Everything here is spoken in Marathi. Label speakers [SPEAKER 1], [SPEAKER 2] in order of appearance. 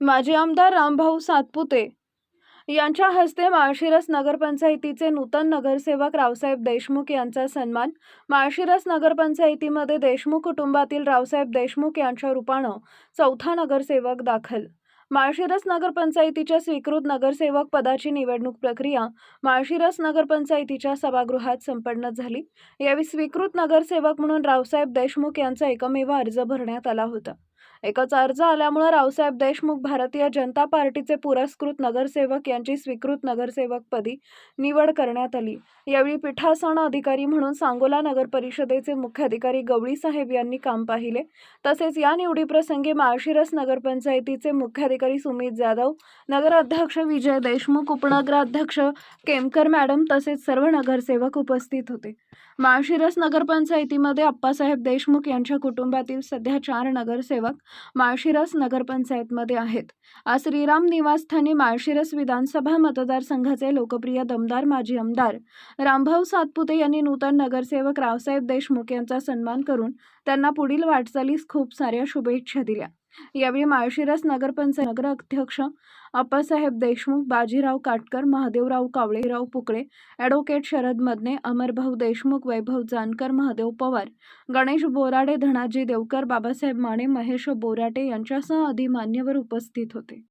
[SPEAKER 1] माजी आमदार रामभाऊ सातपुते यांच्या हस्ते माळशिरस नगरपंचायतीचे नूतन नगरसेवक रावसाहेब देशमुख यांचा सन्मान माळशिरस नगरपंचायतीमध्ये देशमुख कुटुंबातील रावसाहेब देशमुख यांच्या रूपानं चौथा नगरसेवक दाखल. माळशिरस नगरपंचायतीच्या स्वीकृत नगरसेवक पदाची निवडणूक प्रक्रिया माळशिरस नगरपंचायतीच्या सभागृहात संपन्न झाली. यावेळी स्वीकृत नगरसेवक म्हणून रावसाहेब देशमुख यांचा एकमेव अर्ज भरण्यात आला होता. एकच अर्ज आल्यामुळे रावसाहेब देशमुख भारतीय जनता पार्टीचे पुरस्कृत नगरसेवक यांची स्वीकृत नगरसेवकपदी निवड करण्यात आली. यावेळी पीठासन अधिकारी म्हणून सांगोला नगर परिषदेचे मुख्याधिकारी गवळी साहेब यांनी काम पाहिले. तसेच या निवडीप्रसंगी माळशिरस नगरपंचायतीचे मुख्याधिकारी सुमित जाधव नगराध्यक्ष विजय देशमुख उपनगराध्यक्ष केमकर मॅडम तसेच सर्व नगरसेवक उपस्थित होते. माळशिरस नगरपंचायतीमध्ये अप्पासाहेब देशमुख यांच्या कुटुंबातील सध्या चार नगरसेवक माळशिरस नगरपंचायतमध्ये आहेत. आज श्रीराम निवासस्थानी माळशिरस विधानसभा मतदारसंघाचे लोकप्रिय दमदार माजी आमदार रामभाऊ सातपुते यांनी नूतन नगरसेवक रावसाहेब देशमुख यांचा सन्मान करून त्यांना पुढील वाटचालीस खूप साऱ्या शुभेच्छा दिल्या. यावेळी माळशिरस नगरपंचायत नगर अध्यक्ष अप्पासाहेब देशमुख बाजीराव काटकर महादेवराव कावळेराव पुकळे ॲडव्होकेट शरद मदने अमरभाऊ देशमुख वैभव जानकर महादेव पवार गणेश बोराडे धनाजी देवकर बाबासाहेब माने महेश बोराटे यांच्यासह आदी मान्यवर उपस्थित होते.